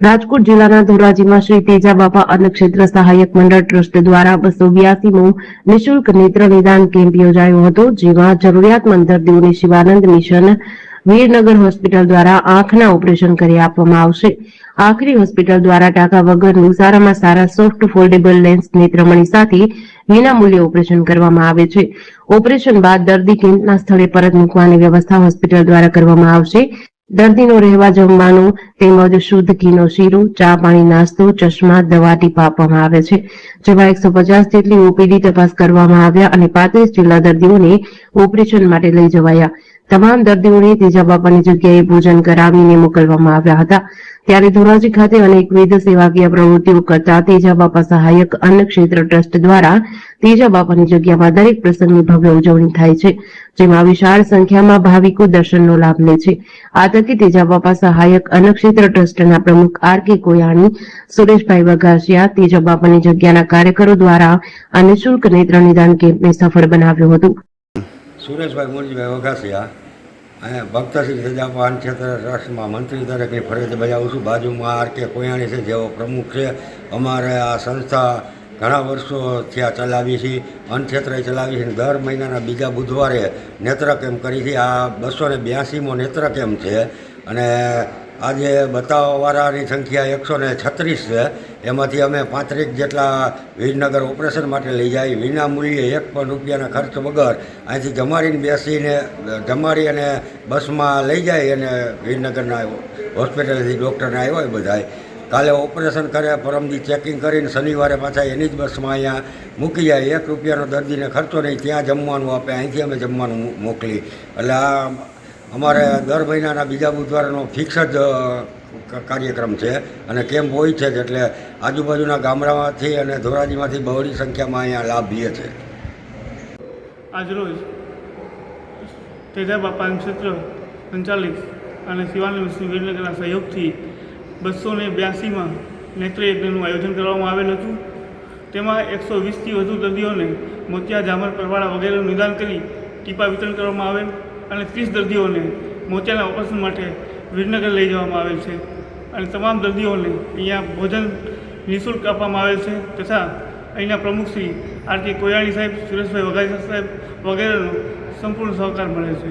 રાજકોટ જિલ્લાના ધોરાજીમાં શ્રી તેજા બાપા અન્નક્ષેત્ર સહાયક મંડળ ટ્રસ્ટ દ્વારા બસો બ્યાસીમો નિઃશુલ્ક નેત્ર નિદાન કેમ્પ યોજાયો હતો, જેમાં જરૂરિયાતમંદ દર્દીઓને શિવાનંદ મિશન, વીરનગર હોસ્પિટલ દ્વારા આંખના ઓપરેશન કરી આપવામાં આવશે. આખરી હોસ્પિટલ દ્વારા ટાંકા વગરનું સારામાં સારા સોફ્ટ ફોલ્ડેબલ લેન્સ નેત્રમણી સાથે વિનામૂલ્યે ઓપરેશન કરવામાં આવે છે. ઓપરેશન બાદ દર્દી કેમ્પના સ્થળે પરત મૂકવાની વ્યવસ્થા હોસ્પિટલ દ્વારા કરવામાં આવશે. દર્દીનો રહેવા જમવાનું તેમજ શુદ્ધ ઘીનો શીરો, ચા પાણી, નાસ્તો, ચશ્મા, દવા ટીપા આપવામાં આવે છે. જેમાં એકસો પચાસ જેટલી ઓપીડી તપાસ કરવામાં આવ્યા અને પાંત્રીસ જેટલા દર્દીઓને ઓપરેશન માટે લઈ જવાયા. તમામ દર્દીઓને તેજા બાપાની જગ્યાએ ભોજન કરાવીને મોકલવામાં આવ્યા હતા. ત્યારે ધોરાજી ખાતે અનેકવિધ સેવાકીય પ્રવૃત્તિઓ કરતા તેજા બાપા સહાયક અન્ન ક્ષેત્ર ટ્રસ્ટ દ્વારા તેજા બાપાની જગ્યામાં દરેક પ્રસંગની ભવ્ય ઉજવણી થાય છે, જેમાં વિશાળ સંખ્યામાં ભાવિકો દર્શનનો લાભ લે છે. આ તકે તેજા બાપા સહાયક અન્ન ક્ષેત્ર ટ્રસ્ટના પ્રમુખ આર કે કોયાણી સુરેશભાઈ વઘાસિયા તેજા બાપાની જગ્યાના કાર્યકરો દ્વારા આ નિઃશુલ્ક નેત્ર નિદાન કેમ્પને સફળ બનાવ્યું હતું. સુરેશભાઈ મુરજીભાઈ વઘાસિયા, અહીંયા ભક્તસિંહ સજાપાન ક્ષેત્ર ટ્રસ્ટમાં મંત્રી તરીકે ફરજ બજાવું છું. બાજુમાં આર કે કોયાણી છે, જેઓ પ્રમુખ છે. અમારે આ સંસ્થા ઘણા વર્ષો થયા ચલાવી છે અન્નક્ષેત્રે ચલાવી છે. દર મહિનાના બીજા બુધવારે નેત્ર કેમ્પ કરી છે. આ બસો ને બ્યાસીમો નેત્ર કેમ્પ છે. અને આજે બતાવવાવાળાની સંખ્યા એકસો ને છત્રીસ છે. એમાંથી અમે પાંત્રીસ જેટલા વિજનગર ઓપરેશન માટે લઈ જાય. વિના મૂલ્યે એક પણ રૂપિયાના ખર્ચ વગર અહીંથી જમાડીને બેસીને, જમાડી અને બસમાં લઈ જાય અને વિજનગરના હોસ્પિટલથી ડૉક્ટરને આવ્યા હોય બધાય. કાલે ઓપરેશન કરે, પરમદી ચેકિંગ કરીને શનિવારે પાછા એની જ બસમાં અહીંયા મૂકી જાય. એક રૂપિયાનો દર્દીને ખર્ચો નહીં, ત્યાં જમવાનું આપે, અહીંથી અમે જમવાનું મોકલી એટલે આ અમારે દર મહિનાના બીજા બુધવારનો ફિક્સ જ કાર્યક્રમ છે અને કેમ્પ હોય છે જ એટલે આજુબાજુના ગામડામાંથી અને ધોરાજીમાંથી બહોળી સંખ્યામાં અહીંયા લાભ લે છે. આજરોજ તેજા બાપાનું ક્ષેત્ર સંચાલિત અને શિવાનંદ વિષ્ણુ વીરનગરના સહયોગથી બસો ને બ્યાસીમાં નેત્રયજ્ઞનું આયોજન કરવામાં આવેલ હતું. તેમાં એકસો વીસથી વધુ દર્દીઓને મોતિયા જામર પરવાળા વગેરેનું નિદાન કરી ટીપા વિતરણ કરવામાં આવેલ. અને ત્રીસ દર્દીઓને મોતિયાના ઓપરેશન માટે વિરનગર લઈ જવામાં આવેલ છે. અને તમામ દર્દીઓને અહીંયા ભોજન નિઃશુલ્ક આપવામાં આવેલ છે તથા અહીંના પ્રમુખ શ્રી આર કે કોયાણી સાહેબ, સુરેશભાઈ વઘાસિયા સાહેબ વગેરેનો સંપૂર્ણ સહકાર મળે છે.